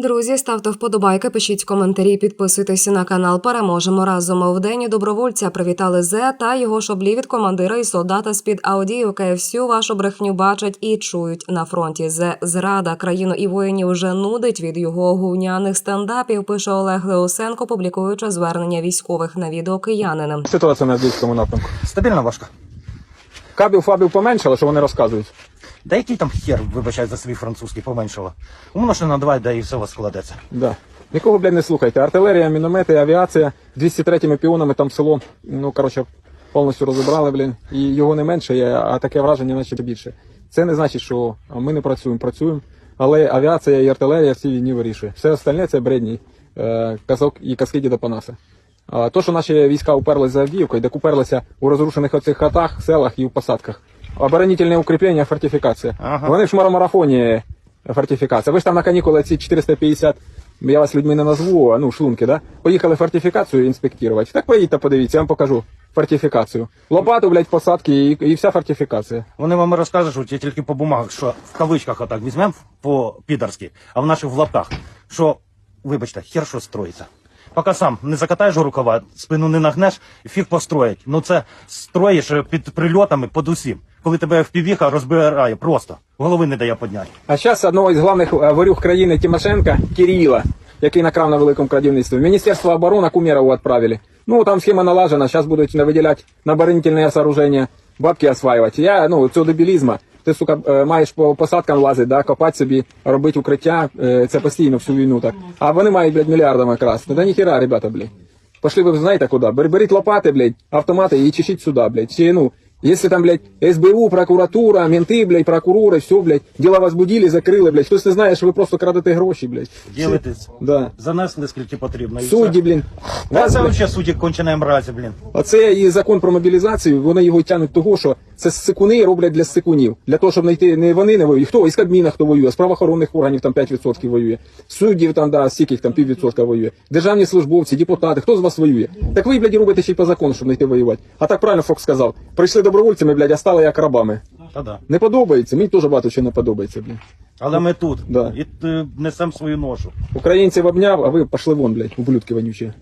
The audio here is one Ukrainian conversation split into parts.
Друзі, ставте вподобайки, пишіть коментарі, підписуйтесь на канал. Переможемо разом в день добровольця. Привітали Зе та його шоблі від командира і солдата з під Аудіївки. Всю вашу брехню бачать і чують на фронті. Зе зрада країну і воїнів вже нудить від його гувняних стендапів. Пише Олег Леосенко, публікуючи звернення військових на відео киянина. Ситуація на Авдіївському напрямку. Стабільно важко. Кабів фабів поменшало, що вони розказують. Да який там хер, вибачай за свій французький, поменшало. Умножте на два, да і все у вас складеться. Да. Нікого, блядь, не слухайте. Артилерія, міномети, авіація, 203-ми піонами там село, ну, коротше, повністю розібрали, блін. І його не менше є, а таке враження, наче більше. Це не значить, що ми не працюємо, працюємо. Але авіація і артилерія всі війні вирішує. Все остальне це бредні, е, казок і казки діда Панаса. То, що наші війська уперлись за Авдіївкою, де уперлися у розрушених оцих хатах, селах і в посадках. Оборонительне укріплення, фортифікація. Ага. Вони в шмаромарафоні фортифікація. Ви ж там на канікули ці 450, я вас людьми не назву, а, ну, шлунки, да? Поїхали фортифікацію інспектувати. Так поїдьте, подивіться, я вам покажу фортифікацію. Лопату, блядь, посадки і, і вся фортифікація. Вони вам розкажуть, я тільки по бумагах, що в кавичках отак візьмемо по підарськи, а в наших в лапках, що, вибачте, хер що строїться. Поки сам не закатаєш рукава, спину не нагнеш, фіг построїть. Ну це строїш під прильотами, під усім. Коли тебе впівіха розбирає просто, голови не дає підняти. А зараз одного із головних е, ворюг країни Тимошенка, Кирила, який накрав на великому крадівництві. Міністерство оборони Кумєрову відправили. Ну, там схема налажена, зараз будуть виділяти на оборонительне бабки осваювати. Я, ну, цього дебілізма. Ти, сука, е, маєш по посадкам лазити, да, копати собі, робити укриття, е, це постійно всю війну так. А вони мають, блядь, мільярдами красти. Да ніхіра, ребята, блядь. Пошли ви знаєте куди? Бер- Беріть лопати, блядь, автомати і чешіть сюди, блядь. Чи, ну, если там, блядь, СБУ, прокуратура, менты, блядь, прокурори, все, блядь, діла возбудили, закрили, блядь. Хтось не знає, що ви просто крадете гроші, блядь. Ділитесь. Да. Занесли скільки потрібно. і Судді, все. блін. Та Вас, це блядь, взагалі судді конченої мразі, блін. Оце і закон про мобілізацію, вони його тягнуть того, що це сикуни роблять для сикунів. Для того, щоб знайти не вони не воюють. Хто із Кабміна хто воює, з правоохоронних органів там 5% воює, суддів там, да, стільки там піввідсотка воює. Державні службовці, депутати, хто з вас воює? Так ви, блядь, робите ще й по закону, щоб знайти воювати. А так правильно Фокс сказав. Прийшли добровольцями, блядь, а стали як рабами. Та да. Не подобається, мені теж багато чого не подобається, блядь. Але ми тут. Да. І е, несемо свою ношу. Українців обняв, а ви пішли вон, блядь, ублюдки вонючі.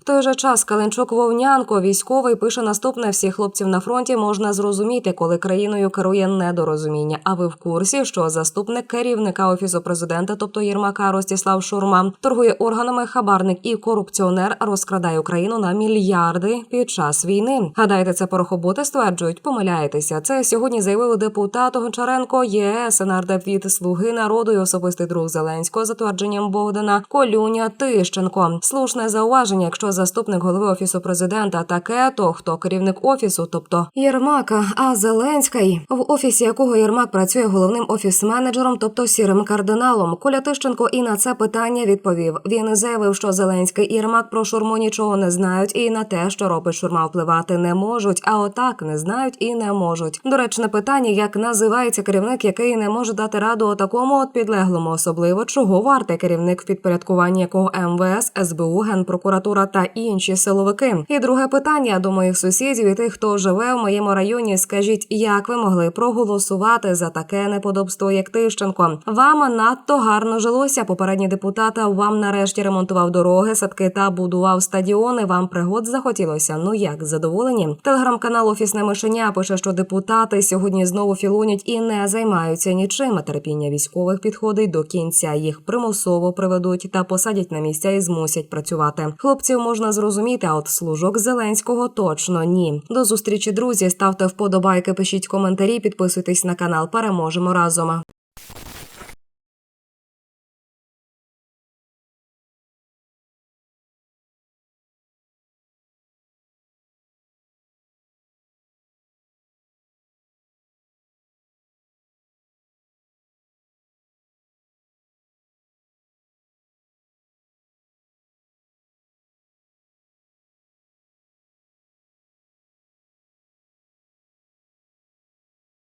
В той же час Каленчук Вовнянко, військовий, пише наступне: всіх хлопців на фронті можна зрозуміти, коли країною керує недорозуміння. А ви в курсі, що заступник керівника офісу президента, тобто Єрмака Ростіслав Шурма, торгує органами хабарник і корупціонер розкрадає Україну на мільярди під час війни. Гадаєте, це порохоботи стверджують? Помиляєтеся. Це сьогодні заявив депутат Гончаренко ЄС нардеп від слуги народу і особистий друг Зеленського за твердженням Богдана Колюня Тищенко. Слушне зауваження, якщо заступник голови офісу президента таке, то хто керівник офісу, тобто Єрмака, а Зеленський, в офісі якого Єрмак працює головним офіс-менеджером, тобто сірим кардиналом. Коля Тищенко і на це питання відповів. Він заявив, що Зеленський і Єрмак про шурму нічого не знають, і на те, що робить шурма, впливати не можуть. А отак не знають і не можуть. Доречне питання, як називається керівник, який не може дати раду такому от підлеглому, особливо чого вартий керівник в підпорядкуванні якого МВС, СБУ, Генпрокуратура та інші силовики. І друге питання до моїх сусідів і тих, хто живе в моєму районі. Скажіть, як ви могли проголосувати за таке неподобство, як Тищенко? Вам надто гарно жилося. Попередній депутат вам нарешті ремонтував дороги, садки та будував стадіони. Вам пригод захотілося. Ну як задоволені? Телеграм-канал Офісне мишеня пише, що депутати сьогодні знову філонять і не займаються нічим. Терпіння військових підходить до кінця. Їх примусово приведуть та посадять на місця і змусять працювати. Хлопців можна зрозуміти, а от служок Зеленського точно ні. До зустрічі, друзі. Ставте вподобайки, пишіть коментарі, підписуйтесь на канал. Переможемо разом.